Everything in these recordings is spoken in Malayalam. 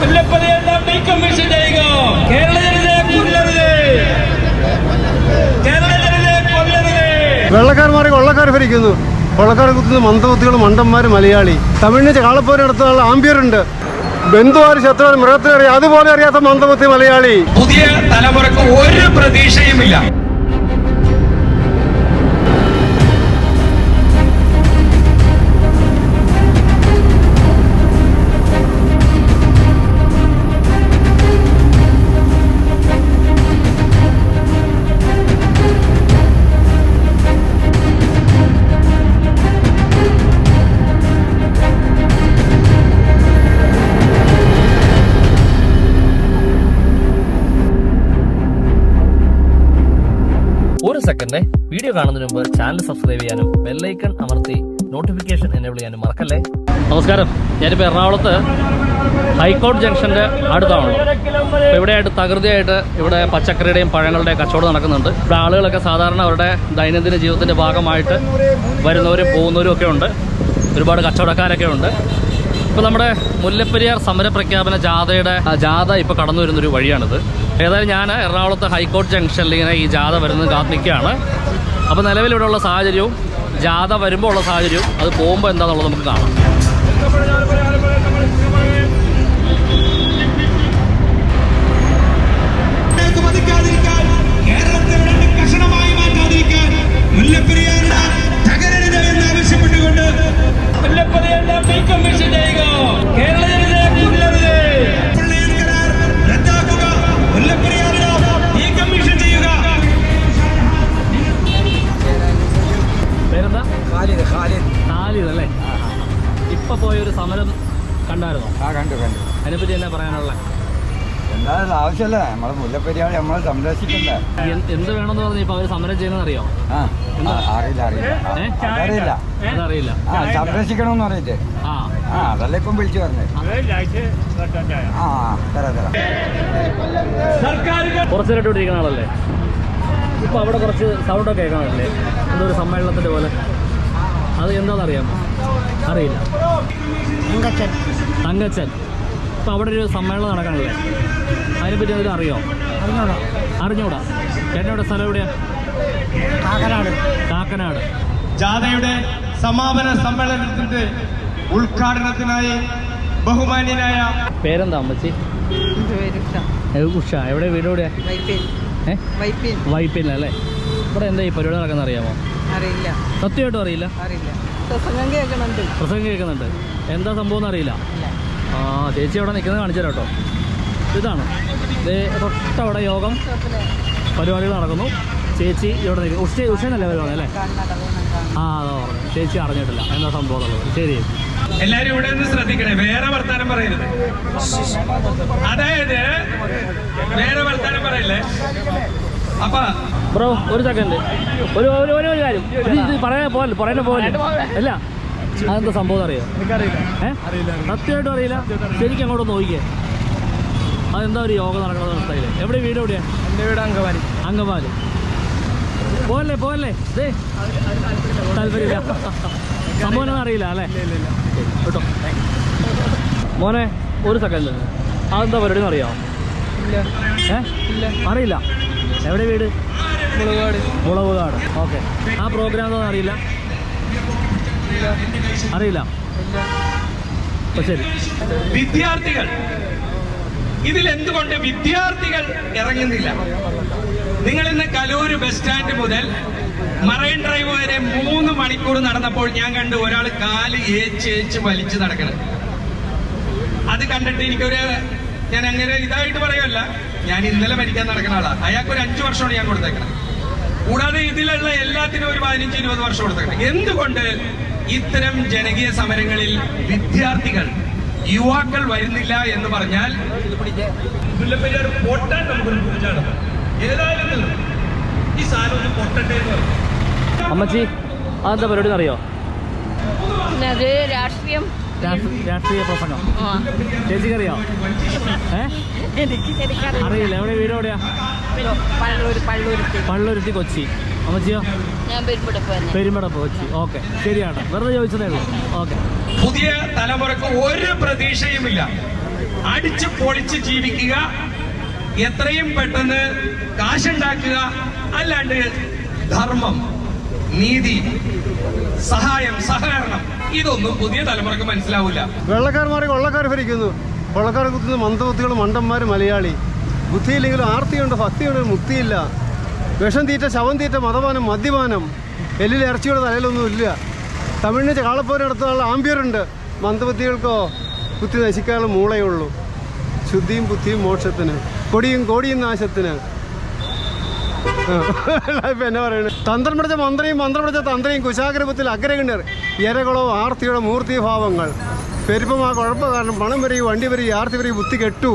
മുല്ലപ്പള്ളിയെല്ലാം ഡീകമ്മീഷൻ ചെയ്യുക. കേരള ജനതയെ കൊല്ലരുത്. കേരള ജനതയെ കൊല്ലരുത്. വെള്ളക്കാർ കൊള്ളക്കാർ ഭരിക്കുന്നു. കൊള്ളക്കാർ കുത്തുന്ന മന്ദബുദ്ധികൾ മണ്ടന്മാർ മലയാളി. തമിഴിനെ കാളപ്പോര് നടത്തുന്ന ആംബിയറുണ്ട്. ബന്ധുവാർ ശത്രുവാർ മൃഗത്തിനറിയാം. അതുപോലെ അറിയാത്ത മന്ദബുദ്ധി മലയാളി. പുതിയ തലമുറയ്ക്ക് ഒരു പ്രതീക്ഷയുമില്ല. സെക്കൻഡ് വീഡിയോ കാണുന്നതിന് മുമ്പ് ചാനൽ സബ്സ്ക്രൈബ് ചെയ്യാനും ബെല്ലൈക്കൺ അമർത്തി നോട്ടിഫിക്കേഷൻ എനേബിൾ ചെയ്യാനും മറക്കല്ലേ? നമസ്കാരം. ഞാനിപ്പോൾ എറണാകുളത്ത് ഹൈക്കോർട്ട് ജംഗ്ഷന്റെ അടുത്താണല്ലോ അപ്പോൾ ഇവിടെയായിട്ട് തകൃതിയായിട്ട് ഇവിടെ പച്ചക്കറിയുടെയും പഴങ്ങളുടെയും കച്ചവടം നടക്കുന്നുണ്ട്. ഇവിടെ ആളുകളൊക്കെ സാധാരണ അവരുടെ ദൈനംദിന ജീവിതത്തിന്റെ ഭാഗമായിട്ട് വരുന്നവരും പോകുന്നവരും ഒക്കെ ഉണ്ട്. ഒരുപാട് കച്ചവടക്കാരൊക്കെ ഉണ്ട്. ഇപ്പോൾ നമ്മുടെ മുല്ലപ്പെരിയാർ സമരപ്രഖ്യാപന ജാഥയുടെ ജാഥ ഇപ്പോൾ കടന്നു വരുന്നൊരു വഴിയാണിത്. ഏതായാലും ഞാൻ എറണാകുളത്ത് ഹൈക്കോർട്ട് ജംഗ്ഷനിൽ ഇങ്ങനെ ഈ ജാഥ വരുന്നത് കാത്തിരിക്കുകയാണ്. അപ്പോൾ നിലവിൽ ഇവിടെയുള്ള സാഹചര്യവും ജാഥ വരുമ്പോൾ ഉള്ള സാഹചര്യവും അത് പോകുമ്പോൾ എന്താണെന്നുള്ളത് നമുക്ക് കാണാം. അല്ലേ ഇപ്പൊ പോയൊരു സമരം കണ്ടായിരുന്നോ? ആ കണ്ടു കണ്ടു. അതിനെപ്പറ്റി എന്നാ പറയാനുള്ള? എന്തായാലും ആവശ്യമല്ല നമ്മളെ മുല്ലപ്പെരിയാർ നമ്മളെ സംരക്ഷിക്കണ്ടേ? എന്ത് വേണമെന്ന് പറഞ്ഞു ഇപ്പൊ അവർ സമരം ചെയ്യുന്നത് അറിയോ അറിയില്ല അറിയില്ല? അതറിയില്ല. സംരക്ഷിക്കണമെന്ന് പറയട്ടെ ആ. അതല്ല ഇപ്പം വിളിച്ചു പറഞ്ഞത് ആ. തരാം തരാം. കുറച്ച് നേരം ഇവിടെ ഇരിക്കുന്ന ആളല്ലേ? ഇപ്പൊ അവിടെ കുറച്ച് സൗണ്ട് ഒക്കെ കേൾക്കണല്ലേ എന്തോ ഒരു സമ്മേളനത്തിന്റെ പോലെ? അത് എന്താണെന്ന് അറിയാമോ അറിയില്ല. തങ്കച്ചൻ. ഇപ്പം അവിടെ ഒരു സമ്മേളനം നടക്കണല്ലേ? അതിനെപ്പറ്റി എന്തെങ്കിലും അറിയോ? അറിഞ്ഞൂടാ. ചേട്ടനോടെ സ്ഥലം എവിടെയാണ് കാക്കനാട്. കാക്കനാട്. ജാഥയുടെ സമാപന സമ്മേളനത്തിന്റെ ഉദ്ഘാടനത്തിനായി ബഹുമാന്യനായ പേരെന്താ അമ്മച്ചി? ഉഷ. എവിടെ വീട് വൈപ്പിൻ. വൈപ്പിൻ. അല്ലേ? ഇവിടെ എന്താ ഈ പരിപാടി നടക്കുന്ന അറിയാമോ? അറിയില്ല സത്യമായിട്ടും അറിയില്ല അറിയില്ല പ്രസംഗം കേൾക്കുന്നുണ്ട് പ്രസംഗം കേൾക്കുന്നുണ്ട് എന്താ സംഭവം എന്ന് അറിയില്ല ആ ചേച്ചി അവിടെ നിൽക്കുന്നത് കാണിച്ചു തരാം കേട്ടോ ഇതാണ് ഇത് തൊട്ടവിടെ യോഗം പരിപാടികൾ നടക്കുന്നു ചേച്ചി ഇവിടെ നിൽക്കുന്നു ഉഷ ഉഷനല്ലേ പരിപാടി അല്ലേ ആ അതാ പറഞ്ഞു ചേച്ചി അറിഞ്ഞിട്ടില്ല എന്താ സംഭവം ഉള്ളത് ശരി എല്ലാരും ഇവിടെ നിന്ന് ശ്രദ്ധിക്കണേ വേറെ വർത്താനം പറയരുത് അതായത് വേറെ വർത്താനം പറയല്ലേ അപ്പൊ. ബ്രോ ഒരു സെക്കൻഡ് ഒരു ഒരു ഒരു ഒരു കാര്യം. ഇത് ഇത് പറയാൻ പറയാൻ പോലെ അല്ല അതെന്താ സംഭവം അറിയോ സത്യമായിട്ടും അറിയില്ല. ശരിക്കും അങ്ങോട്ട് നോക്കിയേ അതെന്താ ഒരു യോഗ നടക്കുന്ന അവസ്ഥയിൽ എവിടെ വീട് എവിടെയാ? എന്റെ വീട് അങ്കമാലി. അങ്കമാലി. പോകല്ലേ പോകല്ലേ താല്പര്യമില്ല. സംഭവം അറിയില്ല അല്ലേ? കേട്ടോ. മോനെ ഒരു സെക്കൻഡ് അതെന്താ പരിപാടി അറിയാമോ ഏ? അറിയില്ല. എവിടെ വീട്? മുളകുകാട് മുളകുകാട് ഓക്കെ. ആ പ്രോഗ്രാം എന്താണെന്ന് അറിയില്ല? അറിയില്ല. ശരി. വിദ്യാർത്ഥികൾ. ഇതിൽ എന്തുകൊണ്ട് വിദ്യാർത്ഥികൾ ഇറങ്ങുന്നില്ല? നിങ്ങൾ ഇന്ന് കലൂര് ബസ് സ്റ്റാൻഡ് മുതൽ മറൈൻ ഡ്രൈവ് വരെ മൂന്ന് മണിക്കൂർ നടന്നപ്പോൾ ഞാൻ കണ്ടു ഒരാൾ കാൽ ഏച്ച് ഏച്ച് വലിച്ചു നടക്കണം. അത് കണ്ടിട്ട് എനിക്കൊരു ഞാൻ അങ്ങനെ ഇതായിട്ട് പറയുമല്ല ഞാൻ ഇന്നലെ മരിക്കാൻ നടക്കുന്ന ആളാണ് അയാൾക്ക് ഒരു അഞ്ചു വർഷമാണ് ഞാൻ കൊടുത്തേക്കണം. കൂടാതെ ഇതിലുള്ള എല്ലാത്തിനും ഒരു പതിനഞ്ച് ഇരുപത് വർഷം കൊടുത്തേക്കണം. എന്തുകൊണ്ട് ഇത്തരം ജനകീയ സമരങ്ങളിൽ വിദ്യാർത്ഥികൾ യുവാക്കൾ വരുന്നില്ല എന്ന് പറഞ്ഞാൽ മുല്ലപ്പെരിയാർ പൊട്ടാൻ നമുക്കൊരു കുറിച്ചാണ് ഏതായാലും. ഈ സാധനം ഒന്ന് പൊട്ടട്ടെ എന്ന് പറഞ്ഞു. അമ്മച്ചി അതെന്താ പരിപാടി അറിയോ രാഷ്ട്രീയം രാഷ്ട്രീയ പ്രസംഗം ആ ചേച്ചിക്ക് അറിയോ ഏ? അറിയില്ല. എവിടെ? വീട് എവിടെയാ? പള്ളൂരുത്തി കൊച്ചി. അമ്മച്ചിയോ? പെരുമ്പടപ്പ് കൊച്ചി. ഓക്കെ. ശരിയാണ്. വെറുതെ ചോദിച്ചതേ ഉള്ളൂ. ഓക്കെ. പുതിയ തലമുറയ്ക്ക് ഒരു പ്രതീക്ഷയുമില്ല. അടിച്ച് പൊളിച്ച് ജീവിക്കുക. എത്രയും പെട്ടെന്ന് കാശുണ്ടാക്കുക. അല്ലാണ്ട് ധർമ്മം നീതി സഹായം സഹകരണം ഇതൊന്നും പുതിയ തലമുറയ്ക്ക് മനസ്സിലാവില്ല വെള്ളക്കാർ മാറി കൊള്ളക്കാർ ഭരിക്കുന്നു. കൊള്ളക്കാർ കുത്തുന്ന മന്ദബുദ്ധികൾ മണ്ടന്മാർ മലയാളി. ബുദ്ധിയില്ലെങ്കിലും ആർത്തിയുണ്ട് ഭക്തിയുണ്ട് മുക്തിയില്ല. വിഷം തീറ്റ ശവം തീറ്റ മതപാനം മദ്യപാനം. എല്ലിൽ ഇറച്ചിയുടെ തലയിലൊന്നും ഇല്ല. തമിഴിന് കാളപ്പോര് നടത്താനുള്ള ആംബിയറുണ്ട്. മന്ദബുദ്ധികൾക്കോ കുത്തി നശിക്കാനുള്ള മൂളയുള്ളൂ ശുദ്ധിയും ബുദ്ധിയും മോക്ഷത്തിന്. കൊടിയും കോടിയും നാശത്തിന്. ഇപ്പൊ എന്നാ പറയുന്നത് തന്ത്രം പിടിച്ച മന്ത്രിയും മന്ത്രം പിടിച്ച തന്ത്രയും കുശാഗ്രപത്തിൽ അഗ്രഗണ്യർ ഇരകളോ ആർത്തിയുടെ മൂർത്തിഭാവങ്ങൾ. പെരുപ്പമാ കുഴപ്പ കാരണം പണം വരെയും വണ്ടി വരെയും ആർത്തി വരെയും ബുദ്ധി കെട്ടു.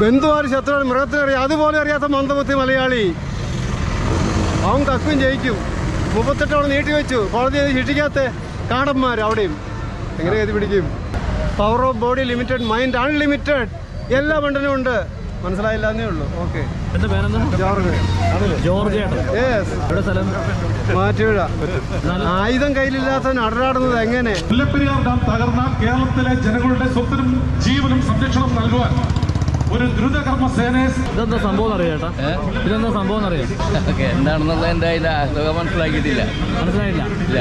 ബന്ധുവാര് ശത്രുവാണ് മൃഗത്തിന് അറിയാം അതുപോലെ അറിയാത്ത മന്ദബുദ്ധി മലയാളി. അവൻ കക്കും ജയിക്കും. മുപ്പത്തെട്ടോളം നീട്ടിവെച്ചു കോടതി ശിക്ഷിക്കാത്ത കാടന്മാർ അവിടെയും. എങ്ങനെ എഴുതി പിടിക്കും? Power of body limited mind unlimited എല്ലാ മണ്ടനും ഉണ്ട്. മനസ്സിലായില്ല എന്നേ ഉള്ളൂ. ഓക്കെ എന്റെ പേരെന്താ? ജോർജ്. ജോർജ് മാറ്റിവിഴ ആയുധം കയ്യിലില്ലാത്തവൻ അടരാടുന്നത് എങ്ങനെ? മുല്ലപ്പെരിയാർ ഡാം തകർന്നാൽ കേരളത്തിലെ ജനങ്ങളുടെ സ്വത്തിനും ജീവനും സംരക്ഷണം നൽകുവാൻ ഒരു ദ്രുതകർമ്മ സേനയെ ഇതെന്താ സംഭവം അറിയാം ചേട്ടാ? ഇതെന്താ സംഭവം അറിയാം? എന്താണെന്നുള്ള എന്റെ അതിന്റെ സുഖം മനസ്സിലാക്കിയിട്ടില്ല. മനസ്സിലായില്ല. ഇല്ല.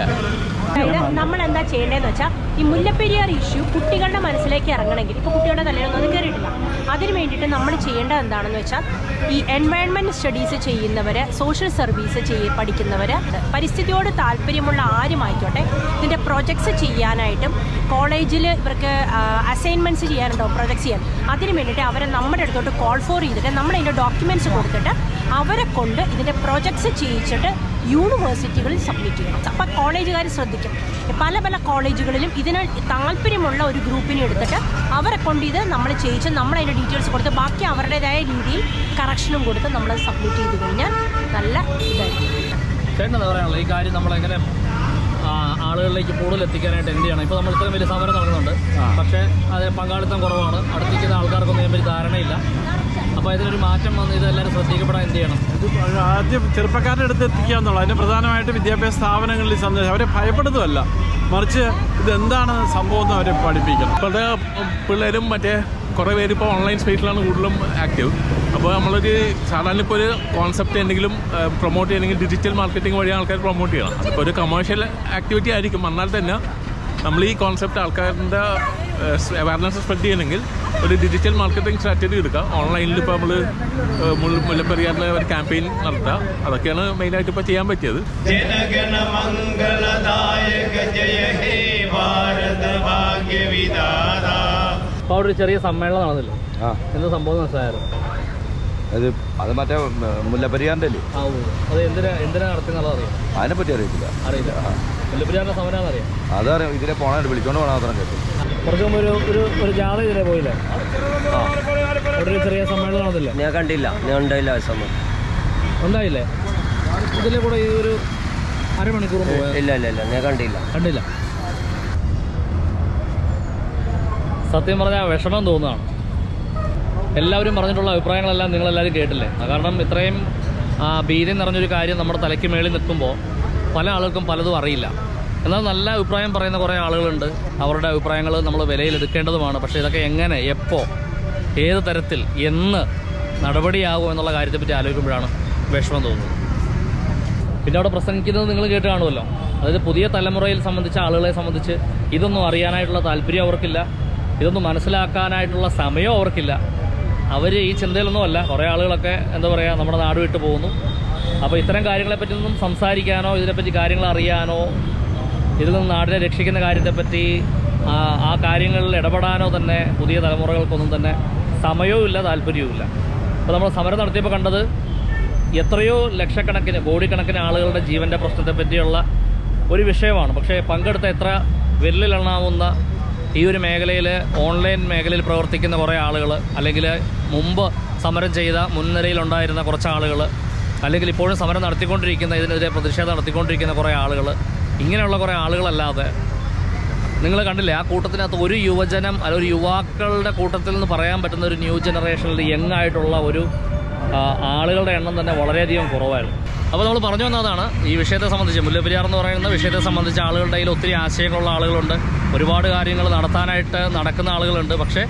അതായത് നമ്മൾ എന്താ ചെയ്യേണ്ടതെന്ന് വെച്ചാൽ ഈ മുല്ലപ്പെരിയാർ ഇഷ്യൂ കുട്ടികളുടെ മനസ്സിലേക്ക് ഇറങ്ങണമെങ്കിൽ ഇപ്പോൾ കുട്ടികളുടെ തലയിലൊന്നും അത് കയറിയിട്ടില്ല അതിന് വേണ്ടിയിട്ട് നമ്മൾ ചെയ്യേണ്ടത് എന്താണെന്ന് വെച്ചാൽ ഈ എൻവയൺമെന്റ് സ്റ്റഡീസ് ചെയ്യുന്നവർ സോഷ്യൽ സർവീസ് ചെയ്യ പഠിക്കുന്നവർ പരിസ്ഥിതിയോട് താല്പര്യമുള്ള ആരുമായിക്കോട്ടെ ഇതിന്റെ പ്രൊജക്ട്സ് ചെയ്യാനായിട്ടും കോളേജിൽ ഇവർക്ക് അസൈൻമെന്റ്സ് ചെയ്യാനുണ്ടോ പ്രൊജക്ട്സ് ചെയ്യാൻ. അതിന് വേണ്ടിയിട്ട് അവരെ നമ്മുടെ അടുത്തോട്ട് കോൾ ഫോർ ചെയ്തിട്ട് നമ്മൾ അതിന്റെ ഡോക്യുമെന്റ്സ് കൊടുത്തിട്ട് അവരെ കൊണ്ട് ഇതിന്റെ പ്രൊജക്ട്സ് ചെയ്യിച്ചിട്ട് യൂണിവേഴ്സിറ്റികളിൽ സബ്മിറ്റ് ചെയ്യണം. അപ്പം കോളേജുകാർ ശ്രദ്ധിക്കും. പല പല കോളേജുകളിലും ഇതിന് താല്പര്യമുള്ള ഒരു ഗ്രൂപ്പിനെ എടുത്തിട്ട് അവരെ കൊണ്ട് ഇത് നമ്മൾ ചെയ്യിച്ച് നമ്മൾ അതിന്റെ ഡീറ്റെയിൽസ് കൊടുത്ത് ബാക്കി അവരുടേതായ രീതിയിൽ കറക്ഷനും കൊടുത്ത് നമ്മൾ സബ്മിറ്റ് ചെയ്ത് കഴിഞ്ഞാൽ നല്ല ഇതായിരിക്കും. ചേട്ടൻ എന്താ പറയാനുള്ളത്? ഈ കാര്യം നമ്മളെങ്ങനെ ആളുകളിലേക്ക് കൂടുതൽ എത്തിക്കാനായിട്ട് എന്ത് ചെയ്യണം? ഇപ്പോൾ നമ്മൾ ഇത്രയും വലിയ സമരം നടക്കുന്നുണ്ട്. പക്ഷേ അത് പങ്കാളിത്തം കുറവാണ്. അടുത്തിരിക്കുന്ന ആൾക്കാർക്കൊന്നും ഇതിനെപ്പറ്റി ധാരണയില്ല. അപ്പോൾ ഇതിനൊരു മാറ്റം വന്ന് ഇതെല്ലാവരും ശ്രദ്ധിക്കപ്പെടാൻ എന്ത് ചെയ്യണം? ഇത് ആദ്യം ചെറുപ്പക്കാരുടെ അടുത്ത് എത്തിക്കുക എന്നുള്ളത് അതിന് പ്രധാനമായിട്ട് വിദ്യാഭ്യാസ സ്ഥാപനങ്ങളിൽ സന്ദേശം അവരെ ഭയപ്പെടുന്നതല്ല മറിച്ച് ഇതെന്താണ് സംഭവം എന്ന് അവരെ പഠിപ്പിക്കണം. ഇപ്പോഴത്തെ പിള്ളേരും മറ്റേ കുറേ പേര് ഇപ്പോൾ ഓൺലൈൻ സ്പേസിലാണ് കൂടുതലും ആക്റ്റീവ് അപ്പോൾ നമ്മളൊരു സാധാരണ ഇപ്പോൾ ഒരു കോൺസെപ്റ്റ് എന്തെങ്കിലും പ്രൊമോട്ട് ചെയ്യണമെങ്കിൽ ഡിജിറ്റൽ മാർക്കറ്റിംഗ് വഴി ആൾക്കാർ പ്രൊമോട്ട് ചെയ്യണം. അതിപ്പോൾ ഒരു കമേഴ്ഷ്യൽ ആക്ടിവിറ്റി ആയിരിക്കും. എന്നാൽ തന്നെ നമ്മൾ ഈ കോൺസെപ്റ്റ് ആൾക്കാരുടെ അവയർനെസ് സ്പ്രെഡ് ചെയ്യണമെങ്കിൽ ഒരു ഡിജിറ്റൽ മാർക്കറ്റിംഗ് സ്ട്രാറ്റജി എടുക്കാം. ഓൺലൈനിൽ ഇപ്പോൾ നമ്മൾ മുല്ലപ്പെരിയാറിലെ ഒരു ക്യാമ്പയിൻ നടത്താം. അതൊക്കെയാണ് മെയിനായിട്ട് ഇപ്പോൾ ചെയ്യാൻ പറ്റിയത്. അപ്പോൾ അവിടെ ഒരു ചെറിയ സമ്മേളനം നടന്നില്ലേ? ആ. എന്താ സംഭവം മനസ്സിലായാലും അത് അത് മറ്റേ മുല്ലപ്പെരിയാറിന്റെ അല്ലേ? അത് എന്തിനാ എന്തിനാ നടത്തുന്നത് അറിയാം? അതിനെപ്പറ്റി അറിയത്തില്ല. അറിയില്ല. മുല്ലപ്പെരിയാറിന്റെ സമരം അറിയാം? അതറിയാം. ഇതിലെ പോണായിട്ട് വിളിച്ചോണ്ട് പോകണം അത്രയും കേട്ടു. കുറച്ച് മുമ്പ് ഒരു ഒരു ഒരു ജാഥ ഇതിലെ പോയില്ലേ? അവിടെ ഒരു ചെറിയ സമ്മേളനം നടന്നില്ലേ? ഞാൻ കണ്ടില്ല. ഞാൻ ഉണ്ടായില്ല ആ സമയം ഉണ്ടായില്ലേ? ഇതിലെ കൂടെ ഈ ഒരു അരമണിക്കൂർ പോയത് ഇല്ല ഇല്ല ഇല്ല. ഞാൻ കണ്ടില്ല. കണ്ടില്ല. സത്യം പറഞ്ഞാൽ വിഷമം തോന്നുകയാണ്. എല്ലാവരും പറഞ്ഞിട്ടുള്ള അഭിപ്രായങ്ങളെല്ലാം നിങ്ങളെല്ലാവരും കേട്ടില്ലേ? കാരണം ഇത്രയും ഭീതി നിറഞ്ഞൊരു കാര്യം നമ്മുടെ തലയ്ക്ക് മേളിൽ നിൽക്കുമ്പോൾ പല ആളുകൾക്കും പലതും അറിയില്ല. എന്നാൽ നല്ല അഭിപ്രായം പറയുന്ന കുറേ ആളുകളുണ്ട്. അവരുടെ അഭിപ്രായങ്ങൾ നമ്മൾ വിലയിലെടുക്കേണ്ടതുമാണ്. പക്ഷേ ഇതൊക്കെ എങ്ങനെ എപ്പോൾ ഏത് തരത്തിൽ എന്ന് നടപടിയാകും എന്നുള്ള കാര്യത്തെപ്പറ്റി ആലോചിക്കുമ്പോഴാണ് വിഷമം തോന്നുന്നത്. പിന്നെ അവിടെ പ്രസംഗിക്കുന്നത് നിങ്ങൾ കേട്ട് കാണുമല്ലോ. അതായത് പുതിയ തലമുറയിൽ സംബന്ധിച്ച ആളുകളെ സംബന്ധിച്ച് ഇതൊന്നും അറിയാനായിട്ടുള്ള താല്പര്യം അവർക്കില്ല. ഇതൊന്നും മനസ്സിലാക്കാനായിട്ടുള്ള സമയം അവർക്കില്ല. അവർ ഈ ചിന്തയിലൊന്നുമല്ല കുറേ ആളുകളൊക്കെ എന്താ പറയുക നമ്മുടെ നാട് വിട്ടു പോകുന്നു. അപ്പോൾ ഇത്തരം കാര്യങ്ങളെപ്പറ്റി ഒന്നും സംസാരിക്കാനോ ഇതിനെപ്പറ്റി കാര്യങ്ങൾ അറിയാനോ ഇതിൽ നിന്ന് നാടിനെ രക്ഷിക്കുന്ന കാര്യത്തെപ്പറ്റി ആ കാര്യങ്ങളിൽ ഇടപെടാനോ തന്നെ പുതിയ തലമുറകൾക്കൊന്നും തന്നെ സമയവും ഇല്ല താല്പര്യവും ഇല്ല അപ്പോൾ നമ്മൾ സമരം നടത്തിയപ്പോൾ കണ്ടത് എത്രയോ ലക്ഷക്കണക്കിന് കോടിക്കണക്കിന് ആളുകളുടെ ജീവന്റെ പ്രശ്നത്തെ പറ്റിയുള്ള ഒരു വിഷയമാണ്. പക്ഷേ പങ്കെടുത്ത എത്ര വിരലിലെണ്ണാവുന്ന ഈ ഒരു മേഖലയിൽ ഓൺലൈൻ മേഖലയിൽ പ്രവർത്തിക്കുന്ന കുറേ ആളുകൾ അല്ലെങ്കിൽ മുമ്പ് സമരം ചെയ്ത മുൻനിരയിലുണ്ടായിരുന്ന കുറച്ച് ആളുകൾ അല്ലെങ്കിൽ ഇപ്പോഴും സമരം നടത്തിക്കൊണ്ടിരിക്കുന്ന ഇതിനെതിരെ പ്രതിഷേധം നടത്തിക്കൊണ്ടിരിക്കുന്ന കുറേ ആളുകൾ ഇങ്ങനെയുള്ള കുറേ ആളുകളല്ലാതെ നിങ്ങൾ കണ്ടില്ലേ ആ കൂട്ടത്തിനകത്ത് ഒരു യുവജനം അല്ല ഒരു യുവാക്കളുടെ കൂട്ടത്തിൽ നിന്ന് പറയാൻ പറ്റുന്ന ഒരു ന്യൂ ജനറേഷനിൽ യങ് ആയിട്ടുള്ള ഒരു ആളുകളുടെ എണ്ണം തന്നെ വളരെയധികം കുറവായിരുന്നു. അപ്പോൾ നമ്മൾ പറഞ്ഞു വന്നതാണ് ഈ വിഷയത്തെ സംബന്ധിച്ച് മുല്ലപ്പെരിയാർ എന്ന് പറയുന്ന വിഷയത്തെ സംബന്ധിച്ച് ആളുകളുടെ കയ്യിൽ ഒത്തിരി ആശയങ്ങളുള്ള ആളുകളുണ്ട്. ഒരുപാട് കാര്യങ്ങൾ നടത്താനായിട്ട് നടക്കുന്ന ആളുകളുണ്ട്. പക്ഷേ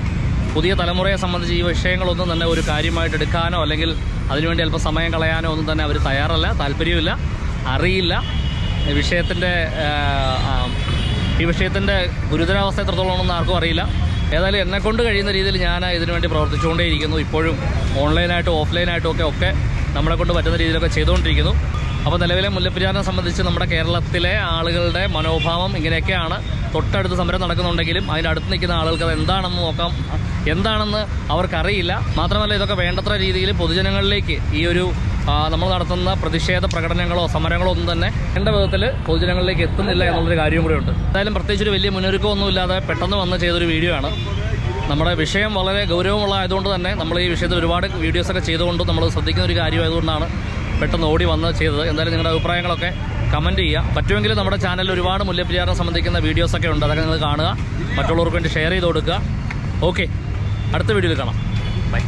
പുതിയ തലമുറയെ സംബന്ധിച്ച് ഈ വിഷയങ്ങളൊന്നും തന്നെ ഒരു കാര്യമായിട്ട് എടുക്കാനോ അല്ലെങ്കിൽ അതിനുവേണ്ടി അല്പം സമയം കളയാനോ ഒന്നും തന്നെ അവർ തയ്യാറല്ല താല്പര്യമില്ല അറിയില്ല. വിഷയത്തിന്റെ ഈ വിഷയത്തിന്റെ ഗുരുതരാവസ്ഥ എത്രത്തോളമാണെന്ന് ആർക്കും അറിയില്ല. ഏതായാലും എന്നെ കൊണ്ട് കഴിയുന്ന രീതിയിൽ ഞാൻ ഇതിനുവേണ്ടി പ്രവർത്തിച്ചുകൊണ്ടേയിരിക്കുന്നു. ഇപ്പോഴും ഓൺലൈനായിട്ടും ഓഫ്ലൈനായിട്ടും ഒക്കെ ഒക്കെ നമ്മളെ കൊണ്ട് പറ്റുന്ന രീതിയിലൊക്കെ ചെയ്തുകൊണ്ടിരിക്കുന്നു. അപ്പോൾ നിലവിലെ മുല്ലപ്പെരിയാറിനെ സംബന്ധിച്ച് നമ്മുടെ കേരളത്തിലെ ആളുകളുടെ മനോഭാവം ഇങ്ങനെയൊക്കെയാണ്. തൊട്ടടുത്ത് സമരം നടക്കുന്നുണ്ടെങ്കിലും അതിന്റെ അടുത്ത് നിൽക്കുന്ന ആളുകൾക്ക് അത് എന്താണെന്ന് നോക്കാം. എന്താണെന്ന് അവർക്കറിയില്ല. മാത്രമല്ല ഇതൊക്കെ വേണ്ടത്ര രീതിയിൽ പൊതുജനങ്ങളിലേക്ക് ഈ ഒരു നമ്മൾ നടത്തുന്ന പ്രതിഷേധ പ്രകടനങ്ങളോ സമരങ്ങളോ ഒന്നും തന്നെ എന്റെ വിധത്തിൽ പൊതുജനങ്ങളിലേക്ക് എത്തുന്നില്ല എന്നുള്ളൊരു കാര്യം കൂടെ ഉണ്ട് എന്തായാലും പ്രത്യേകിച്ച് ഒരു വലിയ മുന്നൊരുക്കമൊന്നും ഇല്ലാതെ പെട്ടെന്ന് വന്ന് ചെയ്തൊരു വീഡിയോ ആണ്. നമ്മുടെ വിഷയം വളരെ ഗൗരവമുള്ള ആയതുകൊണ്ട് തന്നെ നമ്മൾ ഈ വിഷയത്തിൽ ഒരുപാട് വീഡിയോസൊക്കെ ചെയ്തുകൊണ്ട് നമ്മൾ ശ്രദ്ധിക്കുന്ന ഒരു കാര്യമായതുകൊണ്ടാണ് പെട്ടെന്ന് ഓടി വന്ന് ചെയ്തത്. എന്തായാലും നിങ്ങളുടെ അഭിപ്രായങ്ങളൊക്കെ കമന്റ് ചെയ്യുക. പറ്റുമെങ്കിൽ നമ്മുടെ ചാനലിൽ ഒരുപാട് മുല്ലപ്പെരിയാറിനെ സംബന്ധിക്കുന്ന വീഡിയോസൊക്കെ ഉണ്ട്. അതൊക്കെ നിങ്ങൾ കാണുക. മറ്റുള്ളവർക്ക് വേണ്ടി ഷെയർ ചെയ്ത് കൊടുക്കുക. ഓക്കെ അടുത്ത വീഡിയോയിൽ കാണാം. ബൈ